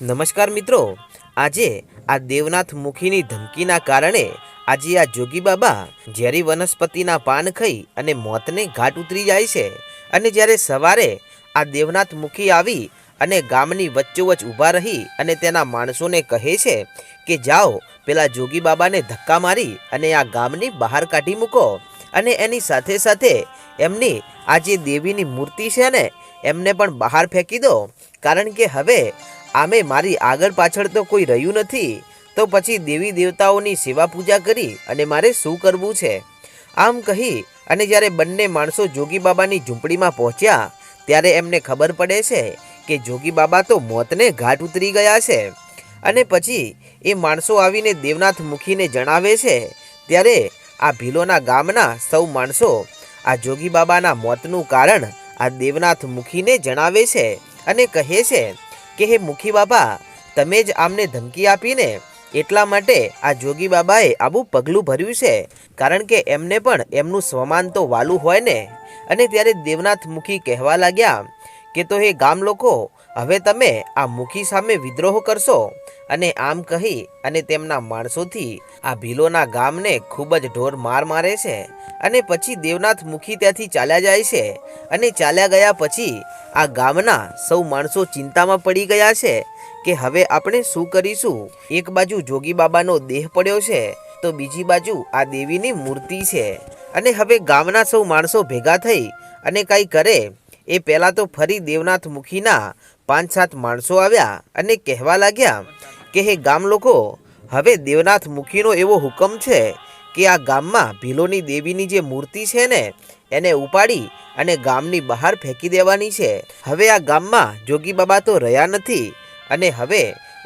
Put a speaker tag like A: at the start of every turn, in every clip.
A: નમસ્કાર મિત્રો. આજે આ દેવનાથ મુખીની ધમકીના કારણે આજે આ જોગી બાબા ઝેરી વનસ્પતિના પાન ખાઈ અને મોતને ઘાટ ઉતરી જાય છે અને જ્યારે સવારે આ દેવનાથ મુખી આવી અને ગામની વચ્ચોવચ ઊભા રહી અને તેના માણસોને કહે છે કે, જાઓ, પેલા જોગી બાબાને ધક્કા મારી અને આ ગામની બહાર કાઢી મૂકો. અને એની સાથે સાથે એમની આ જે દેવીની મૂર્તિ છે ને, એમને પણ બહાર ફેંકી દો. કારણ કે હવે આમે મારી આગળ પાછળ તો કોઈ રહ્યું નથી, તો પછી દેવી દેવતાઓની સેવા પૂજા કરી અને મારે શું કરવું છે? આમ કહી અને જ્યારે બંને માણસો જોગી બાબાની ઝૂંપડીમાં પહોંચ્યા, ત્યારે એમને ખબર પડે છે કે જોગી બાબા તો મોતને ઘાટ ઉતરી ગયા છે. અને પછી એ માણસો આવીને દેવનાથ મુખીને જણાવે છે, ત્યારે આ ભીલોના ગામના સૌ માણસો આ જોગી બાબાના મોતનું કારણ આ દેવનાથ મુખીને જણાવે છે અને કહે છે કે હે મુખી બાબા, તમે જ આમને ધમકી આપીને એટલા માટે આ જોગી બાબાએ આવું પગલું ભર્યું છે? કારણ કે એમને પણ એમનું સ્વમાન તો વાલું હોય ને. અને ત્યારે દેવનાથ મુખી કહેવા લાગ્યા કે તો હે ગામ લોકો હવે તમે આ મુખી સામે વિદ્રોહ કરશો અને આમ કહી અને તેમના માણસોથી આ ભીલોના ગામને ખૂબ જ ઢોર માર મારે છે અને પછી દેવનાથ મુખી ત્યાંથી ચાલ્યા જાય છે અને ચાલ્યા ગયા પછી આ ગામના સૌ માણસો ચિંતામાં પડી ગયા છે કે હવે આપણે શું કરીશું? એક બાજુ જોગી બાબાનો દેહ પડ્યો છે તો બીજી બાજુ આ દેવીની મૂર્તિ છે અને હવે ગામના સૌ માણસો ભેગા થઈ અને કાંઈ કરે એ પહેલાં તો ફરી દેવનાથ મુખીના પાંચ સાત માણસો આવ્યા અને કહેવા લાગ્યા કે, હે ગામ લોકો, હવે દેવનાથ મુખીનો એવો હુકમ છે કે આ ગામમાં ભીલોની દેવીની જે મૂર્તિ છે ને, એને ઉપાડી અને ગામની બહાર ફેંકી દેવાની છે. હવે આ ગામમાં જોગી બાબા તો રહ્યા નથી અને હવે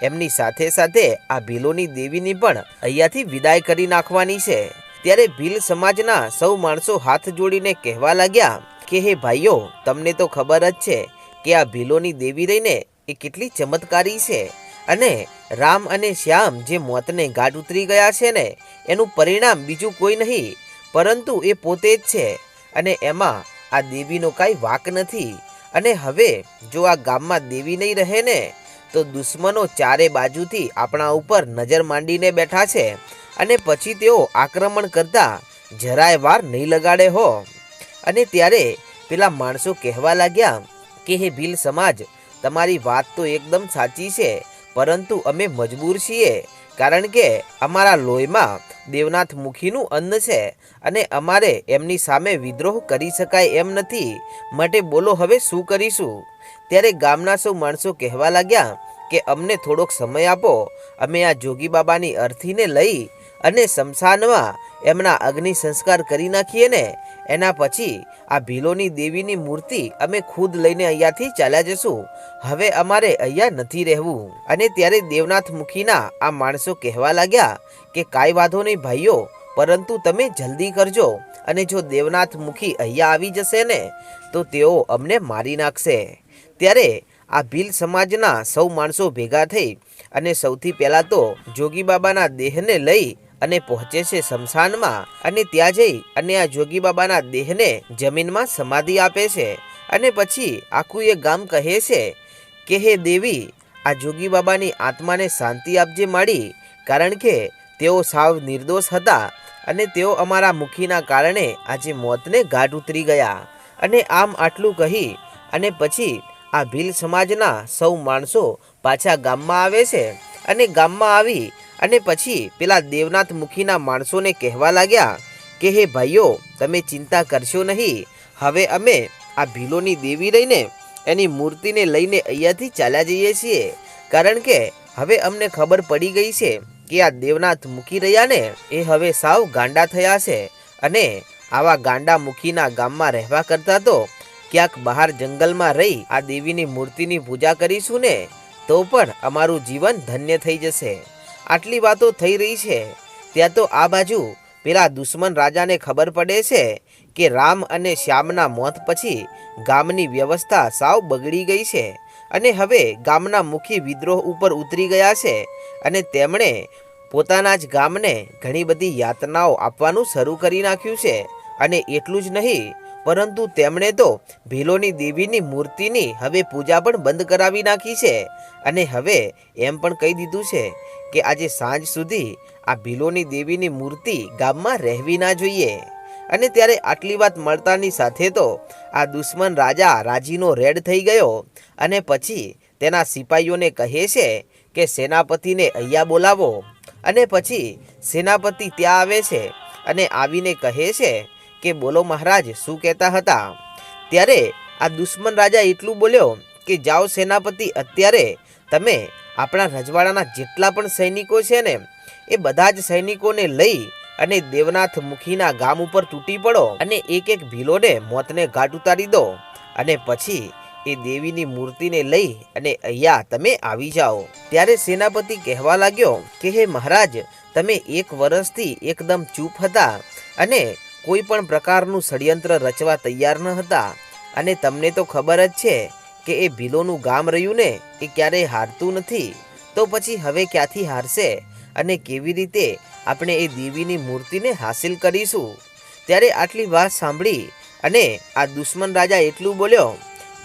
A: એમની સાથે સાથે આ ભીલોની દેવીની પણ અહીંયાથી વિદાય કરી નાખવાની છે. ત્યારે ભીલ સમાજના સૌ માણસો હાથ જોડીને કહેવા લાગ્યા કે, હે ભાઈઓ, તમને તો ખબર જ છે કે આ ભીલોની દેવી રહીને એ કેટલી ચમત્કારી છે. અને રામ અને શ્યામ જે મોતને ગાઢ ઉતરી ગયા છે ને, એનું પરિણામ બીજું કોઈ નહીં, પરંતુ એ પોતે જ છે. અને એમાં આ દેવીનો કાંઈ વાક નથી. અને હવે જો આ ગામમાં દેવી નહીં રહે ને, તો દુશ્મનો ચારે બાજુથી આપણા ઉપર નજર માંડીને બેઠા છે. અને પછી તેઓ આક્રમણ કરતા જરાય વાર નહીં લગાડે હો. અને ત્યારે પેલા માણસો કહેવા લાગ્યા કે હે ભીલ સમાજ, તમારી વાત તો એકદમ સાચી છે, પરંતુ અમે મજબૂર છીએ, કારણ કે અમારા લોહીમાં દેવનાથ મુખીનું અન્ન છે અને અમારે એમની સામે વિદ્રોહ કરી શકાય એમ નથી. માટે બોલો, હવે શું કરીશું? ત્યારે ગામના સૌ માણસો કહેવા લાગ્યા કે, અમને થોડોક સમય આપો, અમે આ જોગી બાબાની અર્થીને લઈ અને શમશાનમાં એમના અગ્નિ સંસ્કાર કરી નાખીએ ને એના પછી આ ભીલોની દેવીની મૂર્તિ અમે ખુદ લઈને અહીંયાથી ચાલ્યા જશું. હવે અમારે અહીંયા નથી રહેવું. અને ત્યારે દેવનાથ મુખીના આ માણસો કહેવા લાગ્યા કે કાંઈ વાંધો નહીં ભાઈઓ, પરંતુ તમે જલ્દી કરજો. અને જો દેવનાથ મુખી અહીંયા આવી જશે ને, તો તેઓ અમને મારી નાખશે. ત્યારે આ ભીલ સમાજના સૌ માણસો ભેગા થઈ અને સૌથી પહેલાં તો જોગી બાબાના દેહને લઈ અને પહોંચે છે શમશાનમાં. અને ત્યાં જઈ અને આ જોગી બાબાના દેહને જમીનમાં સમાધિ આપે છે. અને પછી આખું એ ગામ કહે છે કે, હે દેવી, આ જોગી બાબાની આત્માને શાંતિ આપજે માડી, કારણ કે તેઓ સાવ નિર્દોષ હતા અને તેઓ અમારા મુખીના કારણે આજે મોતને ઘાટ ઉતરી ગયા. અને આમ આટલું કહી અને પછી આ ભીલ સમાજના સૌ માણસો પાછા ગામમાં આવે છે. અને ગામમાં આવી અને પછી પેલા દેવનાથ મુખીના માણસોને કહેવા લાગ્યા કે, હે ભાઈઓ, તમે ચિંતા કરશો નહીં. હવે અમે આ ભીલોની દેવી રહીને એની મૂર્તિને લઈને અહીંયાથી ચાલ્યા જઈએ છીએ. કારણ કે હવે અમને ખબર પડી ગઈ છે કે આ દેવનાથ મૂકી રહ્યા ને એ હવે સાવ ગાંડા થયા છે અને આવા ગાંડા મુખીના ગામમાં રહેવા કરતા તો ક્યાંક બહાર જંગલમાં રહી આ દેવીની મૂર્તિની પૂજા કરીશું ને, તો પણ અમારું જીવન ધન્ય થઈ જશે. આટલી વાતો થઈ રહી છે. ત્યાં તો આ બાજુ પેલા દુશ્મન રાજાને ખબર પડે છે કે રામ અને શ્યામના મોત પછી ગામની વ્યવસ્થા સાવ બગડી ગઈ છે અને હવે ગામના મુખી વિદ્રોહ ઉપર ઉતરી ગયા છે અને તેમણે પોતાના જ ગામને ઘણી બધી યાતનાઓ આપવાનું શરૂ કરી નાખ્યું છે. અને એટલું જ નહીં પરંતુ તેમણે તો ભીલોની દેવીની મૂર્તિની હવે પૂજા પણ બંધ કરાવી નાખી છે. અને હવે એમ પણ કહી દીધું છે કે આજે સાંજ સુધી આ ભીલોની દેવીની મૂર્તિ ગામમાં રહેવી ના જોઈએ. અને ત્યારે આટલી વાત મળતાની સાથે તો આ દુશ્મન રાજા રાજીનો રેડ થઈ ગયો અને પછી તેના સિપાહીઓને કહે છે કે સેનાપતિને અહીંયા બોલાવો. અને પછી સેનાપતિ ત્યાં આવે છે અને આવીને કહે છે કે બોલો મહારાજ, શું કહેતા હતા? ત્યારે આ દુશ્મન રાજા એટલું બોલ્યો કે, જાઓ સેનાપતિ, અત્યારે તમે આપણા રજવાડાના જેટલા પણ સૈનિકો છે ને, એ બધા જ સૈનિકોને લઈ અને દેવનાથ મુખીના ગામ ઉપર તૂટી પડો અને એક એક ભીલોને મોતને ઘાટ ઉતારી દો અને પછી એ દેવીની મૂર્તિને લઈ અને અહીંયા તમે આવી જાઓ. ત્યારે સેનાપતિ કહેવા લાગ્યો કે, હે મહારાજ, તમે એક વર્ષથી એકદમ ચૂપ હતા અને કોઈ પણ પ્રકારનું ષડયંત્ર રચવા તૈયાર ન હતા. અને તમને તો ખબર જ છે કે એ ભીલોનું ગામ રહ્યું ને, એ ક્યારેય હારતું નથી. તો પછી હવે ક્યાંથી હારશે? અને કેવી રીતે આપણે એ દેવીની મૂર્તિને હાસિલ કરીશું? ત્યારે આટલી વાત સાંભળી અને આ દુશ્મન રાજા એટલું બોલ્યો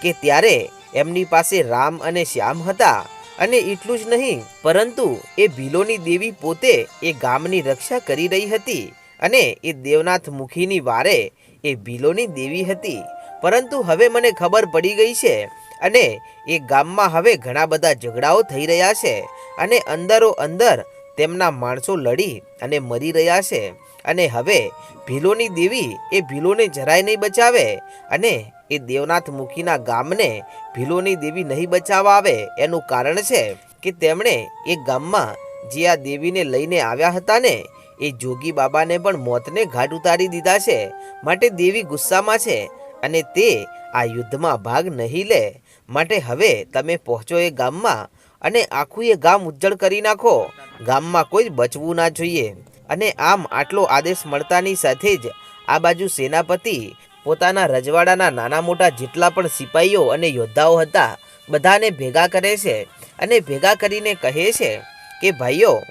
A: કે ત્યારે એમની પાસે રામ અને શ્યામ હતા અને એટલું જ નહીં, પરંતુ એ ભીલોની દેવી પોતે એ ગામની રક્ષા કરી રહી હતી. અને એ દેવનાથ મુખીની વારે એ ભીલોની દેવી હતી. પરંતુ હવે મને ખબર પડી ગઈ છે અને એ ગામમાં હવે ઘણા બધા ઝઘડાઓ થઈ રહ્યા છે અને અંદરો અંદર તેમના માણસો લડી અને મરી રહ્યા છે. અને હવે ભીલોની દેવી એ ભીલોને જરાય નહીં બચાવે અને એ દેવનાથ મુખીના ગામને ભીલોની દેવી નહીં બચાવવા આવે એનું કારણ છે કે તેમણે એ ગામમાં જે આ દેવીને લઈને આવ્યા હતા ને એ જોગી બાબાને પણ મોતને ઘાટ ઉતારી દીધા છે. માટે દેવી ગુસ્સામાં છે અને તે આ યુદ્ધમાં ભાગ નહીં લે. માટે હવે તમે પહોંચો એ ગામમાં અને આખું એ ગામ ઉજ્જળ કરી નાખો. ગામમાં કોઈ બચવું ના જોઈએ. અને આમ આટલો આદેશ મળતાની સાથે જ આ બાજુ સેનાપતિ પોતાના રજવાડાના નાના મોટા જેટલા પણ સિપાહીઓ અને યોદ્ધાઓ હતા, બધાને ભેગા કરે છે. અને ભેગા કરીને કહે છે કે, ભાઈઓ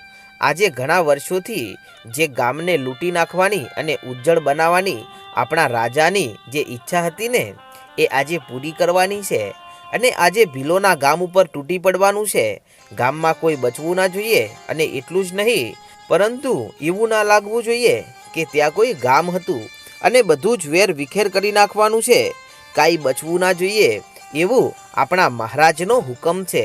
A: આજે ઘણા વર્ષોથી જે ગામને લૂંટી નાખવાની અને ઉજ્જળ બનાવવાની આપણા રાજાની જે ઈચ્છા હતી ને, એ આજે પૂરી કરવાની છે. અને આજે ભીલોના ગામ ઉપર તૂટી પડવાનું છે. ગામમાં કોઈ બચવું ના જોઈએ અને એટલું જ નહીં, પરંતુ એવું ના લાગવું જોઈએ કે ત્યાં કોઈ ગામ હતું અને બધું જ વેર વિખેર કરી નાખવાનું છે. કાંઈ બચવું ના જોઈએ એવું આપણા મહારાજનો હુકમ છે.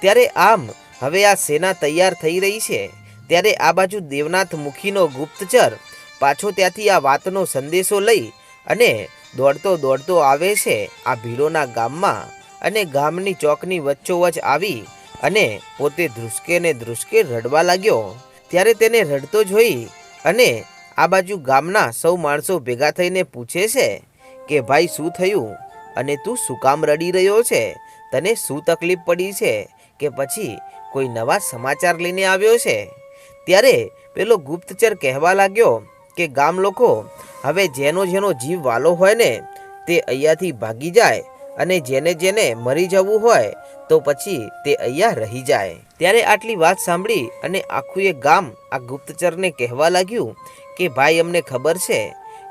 A: ત્યારે આમ હવે આ સેના તૈયાર થઈ રહી છે. ત્યારે આ બાજુ દેવનાથ મુખીનો ગુપ્તચર પાછો ત્યાંથી આ વાતનો સંદેશો લઈ અને દોડતો દોડતો આવે છે આ ભીડોના ગામમાં અને ગામની ચોકની વચ્ચોવચ આવી અને પોતે ધ્રુસકે ને ધ્રુસકે રડવા લાગ્યો. ત્યારે તેને રડતો જોઈ અને આ બાજુ ગામના સૌ માણસો ભેગા થઈને પૂછે છે કે, ભાઈ, શું થયું? અને તું શું કામ રડી રહ્યો છે? તને શું તકલીફ પડી છે? કે પછી કોઈ નવા સમાચાર લઈને આવ્યો છે? ત્યારે પેલો ગુપ્તચર કહેવા લાગ્યો કે, ગામ લોકો, હવે જેનો જેનો જીવ વાલો હોય ને, તે અહીંયાથી ભાગી જાય અને જેને જેને મરી જવું હોય, તો પછી તે અહીંયા રહી જાય. ત્યારે આટલી વાત સાંભળી અને આખું એ ગામ આ ગુપ્તચરને કહેવા લાગ્યું કે, ભાઈ, અમને ખબર છે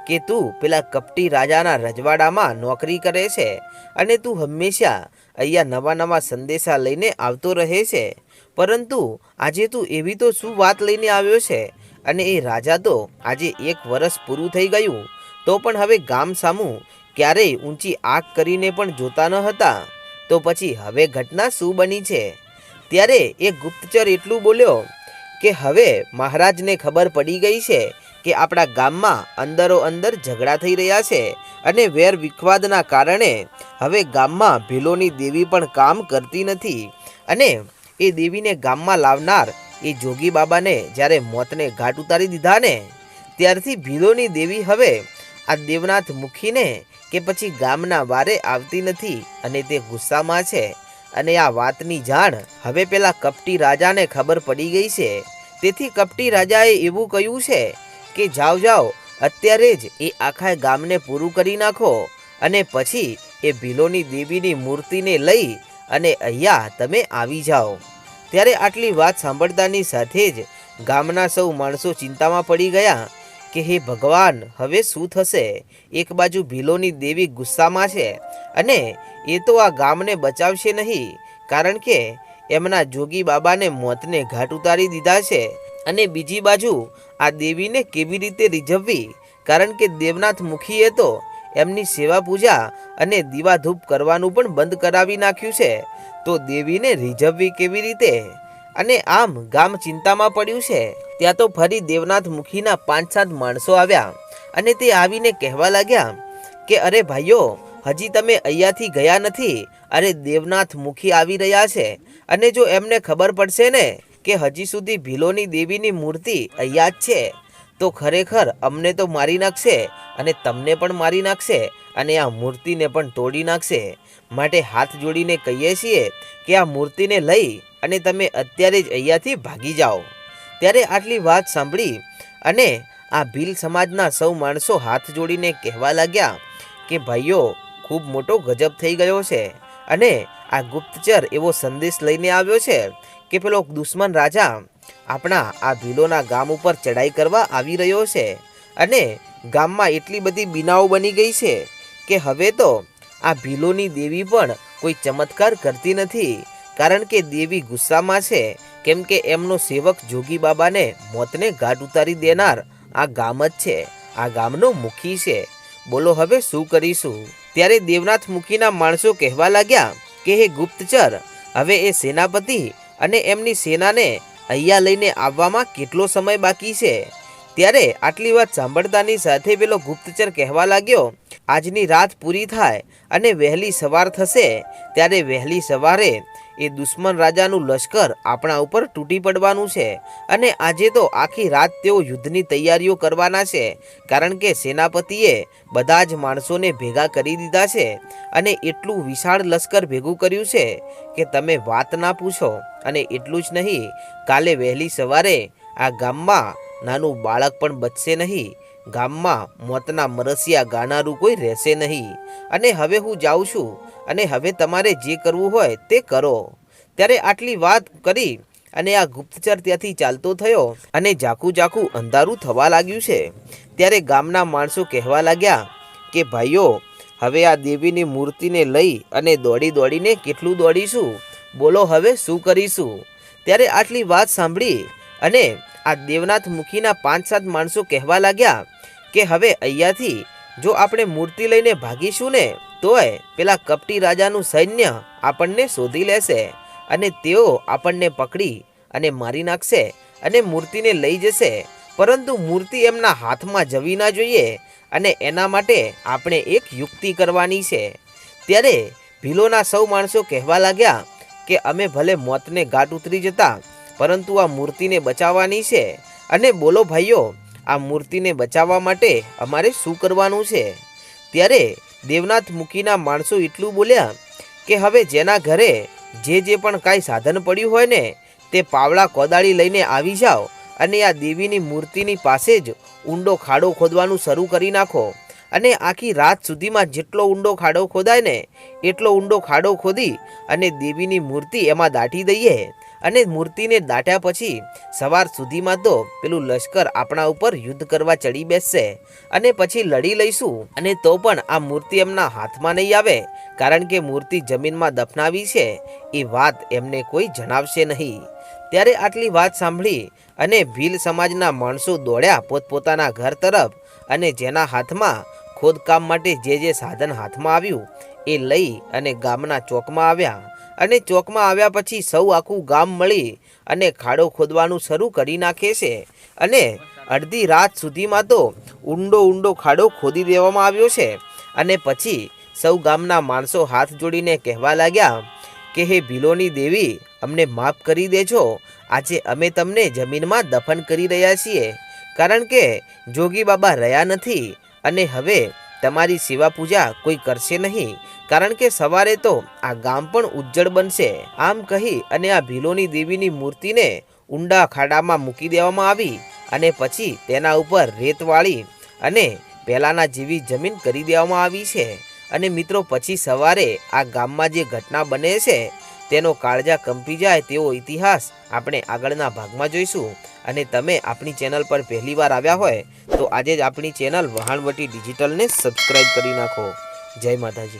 A: કે તું પેલા કપટી રાજાના રજવાડામાં નોકરી કરે છે અને તું હંમેશા અહીંયા નવા નવા સંદેશા લઈને આવતો રહે છે પરંતુ આજે તું એવી તો શું વાત લઈને આવ્યો છે? અને એ રાજા તો આજે એક વર્ષ પૂરું થઈ ગયું, તો પણ હવે ગામ સામું ક્યારેય ઊંચી આંખ કરીને પણ જોતા ન હતા. તો પછી હવે ઘટના શું બની છે? ત્યારે એ ગુપ્તચર એટલું બોલ્યો કે હવે મહારાજને ખબર પડી ગઈ છે કે આપણા ગામમાં અંદરો અંદર ઝઘડા થઈ રહ્યા છે અને વેર વિખવાદના કારણે હવે ગામમાં ભીલોની દેવી પણ કામ કરતી નથી અને એ દેવીને ગામમાં લાવનાર એ જોગી બાબાને જ્યારે મોતને ઘાટ ઉતારી દીધા ને, ત્યારથી ભીલોની દેવી હવે આ દેવનાથ મુખીને કે પછી ગામના વારે આવતી નથી અને તે ગુસ્સામાં છે અને આ વાતની જાણ હવે પેલા કપટી રાજાને ખબર પડી ગઈ છે. તેથી કપટી રાજાએ એવું કહ્યું છે કે જાઓ જાઓ, અત્યારે જ એ આખા ગામને પૂરું કરી નાખો અને પછી એ ભીલોની દેવીની મૂર્તિને લઈ અને અહીંયા તમે આવી જાઓ. ત્યારે આટલી વાત સાંભળતાની સાથે જ ગામના સૌ માણસો ચિંતામાં પડી ગયા કે હે ભગવાન, હવે શું થશે? એક બાજુ ભીલોની દેવી ગુસ્સામાં છે અને એ તો આ ગામને બચાવશે નહીં, કારણ કે એમના જોગી બાબાને મોતને ઘાટ ઉતારી દીધા છે અને બીજી બાજુ આ દેવીને કેવી રીતે રીઝવવી? કારણ કે દેવનાથ મુખીએ તો એમની સેવા પૂજા અને દીવાધૂપ કરવાનું પણ બંધ કરાવી નાખ્યું છે. તો દેવીને રીઝવવી કેવી રીતે? અને આમ ગામ ચિંતામાં પડ્યું છે. ત્યાં તો ફરી દેવનાથ મુખીના પાંચ સાત માણસો આવ્યા અને તે આવીને કહેવા લાગ્યા કે, અરે ભાઈઓ, હજી તમે અહીંયાથી ગયા નથી. અરે દેવનાથ મુખી આવી રહ્યા છે. અને જો એમને ખબર પડશે ને કે હજી સુધી ભીલોની દેવીની મૂર્તિ અહીંયા જ છે. તો ખરેખર અમને તો મારી નાખશે અને તમને પણ મારી નાખશે અને આ મૂર્તિને પણ તોડી નાખશે. માટે હાથ જોડીને કહીએ છીએ કે આ મૂર્તિને લઈ અને તમે અત્યારે જ અહીંયાથી ભાગી જાઓ. ત્યારે આટલી વાત સાંભળી અને આ ભીલ સમાજના સૌ માણસો હાથ જોડીને કહેવા લાગ્યા કે ભાઈઓ, ખૂબ મોટો ગજબ થઈ ગયો છે અને આ ગુપ્તચર એવો સંદેશ લઈને આવ્યો છે કે પેલો દુશ્મન રાજા આપણા આ ભીલોના ગામ ઉપર ચડાઈ કરવા આવી રહ્યો છે અને ગામમાં એટલી બધી બીનાઓ બની ગઈ છે કે હવે તો આ ભીલોની દેવી પણ કોઈ ચમત્કાર કરતી નથી. કારણ કે દેવી ગુસ્સામાં છે, કેમ કે એમનો સેવક જોગી બાબાને મોતને ઘાટ ઉતારી દેનાર આ ગામ જ છે, આ ગામનો મુખી છે. બોલો, હવે શું કરીશું? ત્યારે દેવનાથ મુખીના માણસો કહેવા લાગ્યા કે, હે ગુપ્તચર, હવે એ સેનાપતિ અને એમની સેનાને અહીંયા લઈને આવવામાં કેટલો સમય બાકી છે? ત્યારે આટલી વાત સાંભળતાની સાથે પેલો ગુપ્તચર કહેવા લાગ્યો, આજની રાત પૂરી થાય અને વહેલી સવાર થશે, ત્યારે વહેલી સવારે એ દુશ્મન રાજાનું લશ્કર આપણા ઉપર તૂટી પડવાનું છે અને આજે તો આખી રાત તેઓ યુદ્ધની તૈયારીઓ કરવાના છે, કારણ કે સેનાપતિએ બધા જ માણસોને ભેગા કરી દીધા છે અને એટલું વિશાળ લશ્કર ભેગું કર્યું છે કે તમે વાત ના પૂછો. અને એટલું જ નહીં, કાલે વહેલી સવારે આ ગામમાં નાનું બાળક પણ બચશે નહીં. ગામમાં મોતના મરસિયા ગાનારું કોઈ રહેશે નહીં. અને હવે હું જાઉં છું અને હવે તમારે જે કરવું હોય તે કરો. ત્યારે આટલી વાત કરી અને આ ગુપ્તચર ત્યાંથી ચાલતો થયો અને ઝાકું ઝાકું અંધારું થવા લાગ્યું છે. ત્યારે ગામના માણસો કહેવા લાગ્યા કે, ભાઈઓ, હવે આ દેવીની મૂર્તિને લઈ અને દોડી દોડીને કેટલું દોડીશું? બોલો હવે શું કરીશું? ત્યારે આટલી વાત સાંભળી અને આ દેવનાથ મુખીના પાંચ સાત માણસો કહેવા લાગ્યા કે હવે અહીંયાથી જો આપણે મૂર્તિ લઈને ભાગીશું ને, તોય પેલા કપટી રાજાનું સૈન્ય આપણને શોધી લેશે અને તેઓ આપણને પકડી અને મારી નાખશે અને મૂર્તિને લઈ જશે. પરંતુ મૂર્તિ એમના હાથમાં જવી ના જોઈએ અને એના માટે આપણે એક યુક્તિ કરવાની છે. ત્યારે ભીલોના સૌ માણસો કહેવા લાગ્યા કે અમે ભલે મોતને ઘાટ ઉતરી જતા પરંતુ આ મૂર્તિને બચાવવાની છે. અને બોલો ભાઈઓ, આ મૂર્તિને બચાવવા માટે અમારે શું કરવાનું છે? ત્યારે દેવનાથ મુખીના માણસો એટલું બોલ્યા કે હવે જેના ઘરે જે જે પણ કાંઈ સાધન પડ્યું હોય ને, તે પાવડા કોદાળી લઈને આવી જાઓ અને આ દેવીની મૂર્તિની પાસે જ ઊંડો ખાડો ખોદવાનું શરૂ કરી નાખો. અને આખી રાત સુધીમાં જેટલો ઊંડો ખાડો ખોદાય ને, એટલો ઊંડો ખાડો ખોદી અને દેવીની મૂર્તિ એમાં દાટી દઈએ. અને મૂર્તિને દાટ્યા પછી સવાર સુધીમાં તો પેલું લશ્કર આપણા ઉપર યુદ્ધ કરવા ચડી બેસશે અને પછી લડી લઈશું. અને તો પણ આ મૂર્તિ એમના હાથમાં નહીં આવે, કારણ કે મૂર્તિ જમીનમાં દફનાવી છે, એ વાત એમને કોઈ જણાવશે નહીં. ત્યારે આટલી વાત સાંભળી અને ભીલ સમાજના માણસો દોડ્યા પોતપોતાના ઘર તરફ અને જેના હાથમાં ખોદકામ માટે જે જે સાધન હાથમાં આવ્યું, એ લઈ અને ગામના ચોકમાં આવ્યા. અને ચોકમાં આવ્યા પછી સૌ આખું ગામ મળી અને ખાડો ખોદવાનું શરૂ કરી નાખે છે. અને અડધી રાત સુધીમાં તો ઊંડો ઊંડો ખાડો ખોદી દેવામાં આવ્યો છે. અને પછી સૌ ગામના માણસો હાથ જોડીને કહેવા લાગ્યા કે, હે ભીલોની દેવી, અમને માફ કરી દેજો. આજે અમે તમને જમીનમાં દફન કરી રહ્યા છીએ. કારણ કે જોગી બાબા રહ્યા નથી. અને હવે તમારી સેવા પૂજા કોઈ કરશે નહીં, કારણ કે સવારે તો આ ગામ પણ ઉજ્જળ બનશે. આમ કહી અને આ ભીલોની દેવીની મૂર્તિને ઊંડા ખાડામાં મૂકી દેવામાં આવી અને પછી તેના ઉપર રેત વાળી અને પહેલાના જેવી જમીન કરી દેવામાં આવી છે. અને મિત્રો, પછી સવારે આ ગામમાં જે ઘટના બને છે તેનો કાળજા કંપી જાય તેવો ઇતિહાસ આપણે આગળના ભાગમાં જોઈશું. અને તમે આપણી ચેનલ પર પહેલીવાર આવ્યા હોય, તો આજે જ આપણી ચેનલ વહાણવટી ડિજિટલને સબસ્ક્રાઈબ કરી નાખો. જય માતાજી.